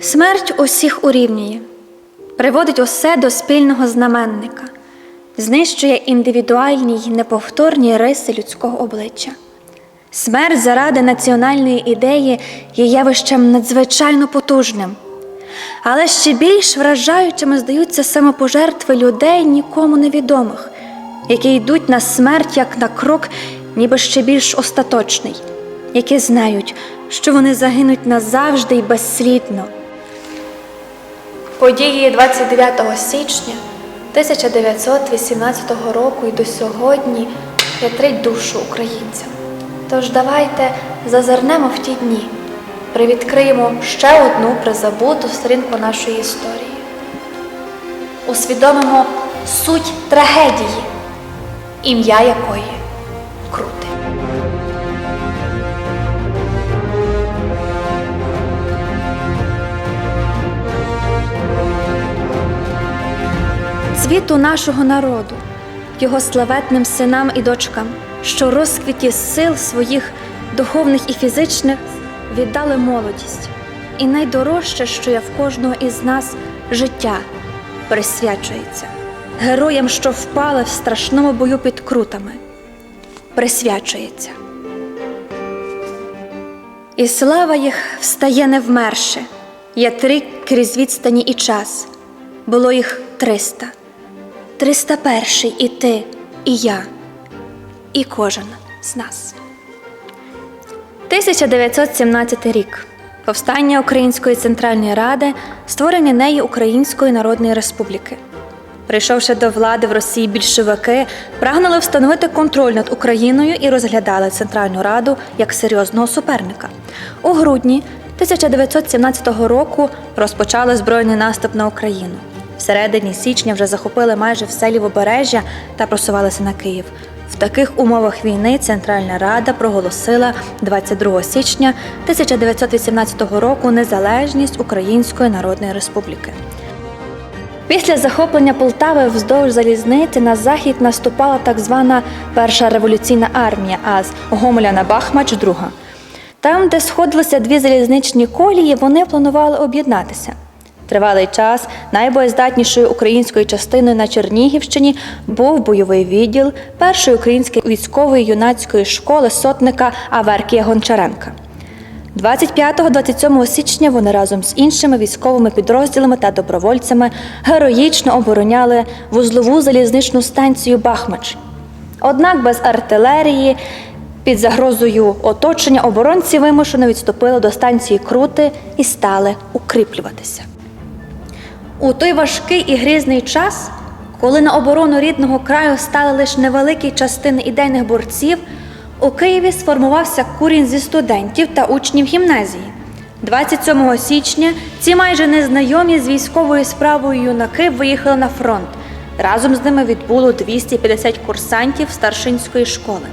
Смерть усіх урівнює, приводить усе до спільного знаменника, знищує індивідуальні й неповторні риси людського обличчя. Смерть заради національної ідеї є явищем надзвичайно потужним, але ще більш вражаючими здаються самопожертви людей нікому невідомих, які йдуть на смерть як на крок, ніби ще більш остаточний, які знають, що вони загинуть назавжди й безслідно. Події 29 січня 1918 року і до сьогодні ятрить душу українцям. Тож давайте зазирнемо в ті дні, привідкриємо ще одну призабуту сторінку нашої історії. Усвідомимо суть трагедії, ім'я якої Цвіту нашого народу, його славетним синам і дочкам, що розквіті сил своїх духовних і фізичних віддали молодість, і найдорожче, що є в кожного із нас життя, присвячується героям, що впали в страшному бою під крутами, присвячується. І слава їх встає не вмерше, є три крізь відстані і час. Було їх триста. Триста перший і ти, і я, і кожен з нас. 1917 рік. Повстання Української Центральної Ради, створення неї Української Народної Республіки. Прийшовши до влади в Росії більшовики, прагнули встановити контроль над Україною і розглядали Центральну Раду як серйозного суперника. У грудні 1917 року розпочали збройний наступ на Україну. В середині січня вже захопили майже все лівобережжя та просувалися на Київ. В таких умовах війни Центральна Рада проголосила 22 січня 1918 року незалежність Української Народної Республіки. Після захоплення Полтави вздовж залізниці на захід наступала так звана Перша революційна армія, а з Гомеля на Бахмач друга. Там, де сходилися дві залізничні колії, вони планували об'єднатися. Тривалий час найбоєздатнішою українською частиною на Чернігівщині був бойовий відділ першої української військової юнацької школи сотника Аверкія Гончаренка. 25-27 січня вони разом з іншими військовими підрозділами та добровольцями героїчно обороняли вузлову залізничну станцію Бахмач. Однак без артилерії під загрозою оточення оборонці вимушено відступили до станції Крути і стали укріплюватися. У той важкий і грізний час, коли на оборону рідного краю стали лише невеликі частини ідейних борців, у Києві сформувався курінь зі студентів та учнів гімназії. 27 січня ці майже незнайомі з військовою справою юнаки виїхали на фронт. Разом з ними відбуло 250 курсантів старшинської школи.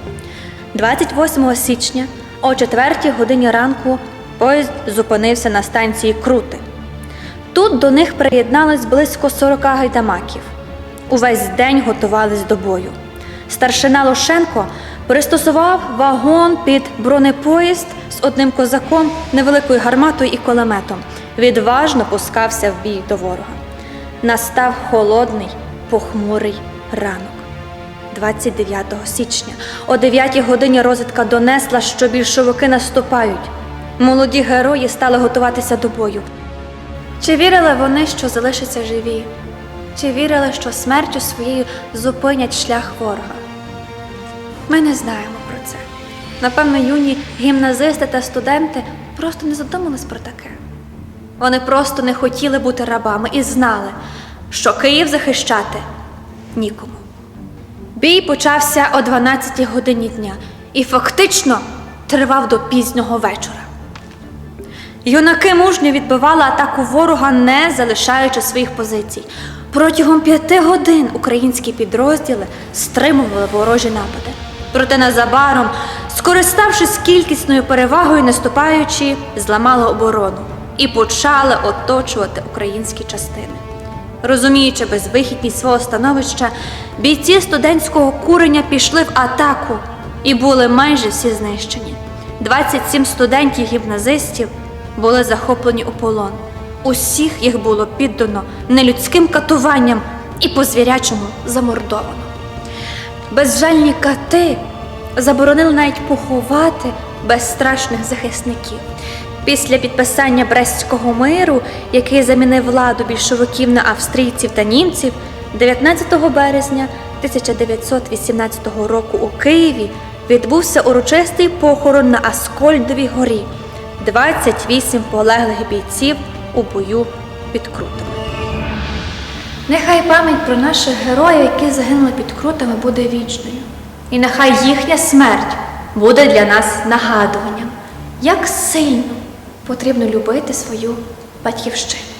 28 січня о 4 годині ранку поїзд зупинився на станції Крути. Тут до них приєдналось близько 40 гайдамаків. Увесь день готувались до бою. Старшина Лошенко пристосував вагон під бронепоїзд з одним козаком, невеликою гарматою і кулеметом. Відважно пускався в бій до ворога. Настав холодний, похмурий ранок. 29 січня о 9 годині розвідка донесла, що більшовики наступають. Молоді герої стали готуватися до бою. Чи вірили вони, що залишаться живі? Чи вірили, що смертю своєю зупинять шлях ворога? Ми не знаємо про це. Напевно, юні гімназисти та студенти просто не задумались про таке. Вони просто не хотіли бути рабами і знали, що Київ захищати нікому. Бій почався о 12 годині дня і фактично тривав до пізнього вечора. Юнаки мужньо відбивали атаку ворога, не залишаючи своїх позицій. Протягом п'яти годин українські підрозділи стримували ворожі напади. Проте незабаром, скориставшись кількісною перевагою, наступаючи, зламали оборону і почали оточувати українські частини. Розуміючи безвихідність свого становища, бійці студентського курення пішли в атаку і були майже всі знищені. 27 студентів-гімназистів були захоплені у полон. Усіх їх було піддано нелюдським катуванням і по-звірячому замордовано. Безжальні кати заборонили навіть поховати безстрашних захисників. Після підписання Брестського миру, який замінив владу більшовиків на австрійців та німців, 19 березня 1918 року у Києві відбувся урочистий похорон на Аскольдовій горі. 28 полеглих бійців у бою під Крутами. Нехай пам'ять про наших героїв, які загинули під крутами, буде вічною. І нехай їхня смерть буде для нас нагадуванням, як сильно потрібно любити свою батьківщину.